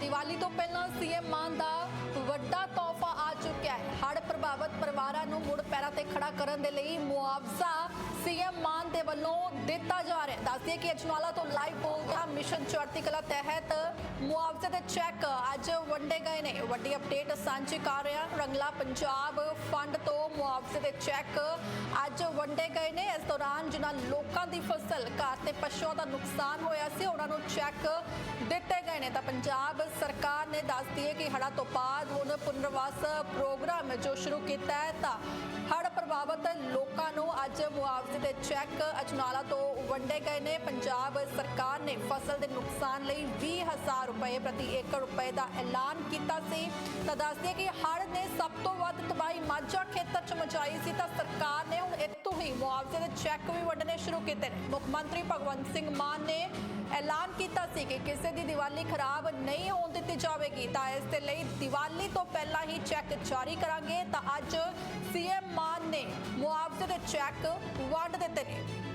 ਦੀਵਾਲੀ ਤੋਂ ਪਹਿਲਾਂ ਸੀਐਮ ਮਾਨ ਦਾ ਵੱਡਾ ਤੋਹਫਾ ਆ ਚੁੱਕਿਆ ਹੈ। ਹੜ੍ਹ ਪ੍ਰਭਾਵਿਤ ਪਰਿਵਾਰਾਂ ਨੂੰ ਮੁੜ ਪੈਰਾਂ ਤੇ ਖੜਾ ਕਰਨ ਦੇ ਲਈ ਮੁਆਵਜ਼ਾ ਸੀਐਮ ਮਾਨ ਦੇ ਵੱਲੋਂ ਦਿੱਤਾ ਜਾ ਰਿਹਾ ਹੈ। ਦੱਸਦੇ ਕਿ ਅਜਨਾਲਾ ਤੋਂ ਲਾਈਵ ਬੋਲਦਾ ਮਿਸ਼ਨ ਚੜ੍ਹਦੀ ਕਲਾ ਤਹਿਤ ਮੁਆਵਜ਼ੇ ਦੇ ਚੈੱਕ ਅੱਜ ਵੰਡੇ ਗਏ ਨੇ। ਵੱਡੀ ਅਪਡੇਟ ਸਾਂਝੀ ਕਰ ਰਿਹਾ ਰੰਗਲਾ ਪੰਜਾਬ ਫੰਡ ਤੋਂ ਮੁਆਵਜ਼ੇ ਦੇ ਚੈੱਕ ਅੱਜ ਵੰਡੇ ਗਏ ਨੇ। ਇਸ ਦੌਰਾਨ ਜਿਨ੍ਹਾਂ ਲੋਕਾਂ ਦੀ ਫਸਲ ਘਰ ਤੇ ਪਸ਼ੂਆਂ ਦਾ ਨੁਕਸਾਨ ਹੋਇਆ ਸੀ, ਉਹਨਾਂ ਨੂੰ ਚੈੱਕ ਗਏ ਨੇ ਤਾਂ ਪੰਜਾਬ ਸਰਕਾਰ ਨੇ ਦੱਸਦੀ ਹੈ ਕਿ ਹੜ੍ਹਾਂ ਤੋਂ ਬਾਅਦ ਹੁਣ ਪੁਨਰਵਾਸ ਪ੍ਰੋਗਰਾਮ ਜੋ ਸ਼ੁਰੂ ਕੀਤਾ ਹੈ ਤਾਂ ਹੜ੍ਹ ਪ੍ਰਭਾਵਿਤ ਲੋਕਾਂ ਨੂੰ ਅੱਜ ਮੁਆਵਜ਼ੇ ਦੇ ਚੈੱਕ ਅਜਨਾਲਾ ਤੋਂ ਵੰਡੇ ਗਏ ਨੇ। ਪੰਜਾਬ ਸਰਕਾਰ ਨੇ ਫਸਲ ਦੇ ਨੁਕਸਾਨ ਲਈ 20000 ਰੁਪਏ ਪ੍ਰਤੀ ਏਕੜ ਰੁਪਏ ਦਾ ਐਲਾਨ ਕੀਤਾ ਸੀ। ਤਾਂ ਦੱਸਦੇ ਕਿ ਹੜ੍ਹ ਨੇ ਸਭ ਤੋਂ ਵੱਧ ਤਬਾਹੀ ਮਾਝਾ ਖੇਤਰ ਚ ਮਚਾਈ ਸੀ ਤਾਂ ਸਰਕਾਰ ਨੇ ਹੁਣ ਇੱਥੋਂ ਹੀ ਮੁਆਵਜ਼ੇ ਦੇ ਚੈੱਕ ਵੀ ਵੰਡਣੇ ਸ਼ੁਰੂ ਕੀਤੇ ਨੇ। ਮੁੱਖ ਮੰਤਰੀ ਭਗਵੰਤ ਸਿੰਘ ਮਾਨ ਨੇ ਸੀ ਕਿ ਕਿਸੇ ਦੀ ਦੀਵਾਲੀ ਖਰਾਬ ਨਹੀਂ ਹੋਣ ਦਿੱਤੀ ਜਾਵੇਗੀ, ਤਾਂ ਇਸ ਦੇ ਲਈ ਦੀਵਾਲੀ ਤੋਂ ਪਹਿਲਾਂ ਹੀ ਚੈੱਕ ਜਾਰੀ ਕਰਾਂਗੇ। ਤਾਂ ਅੱਜ ਸੀਐਮ ਮਾਨ ਨੇ ਮੁਆਵਜ਼ੇ ਦੇ ਚੈੱਕ ਵੰਡ ਦਿੱਤੇ ਨੇ।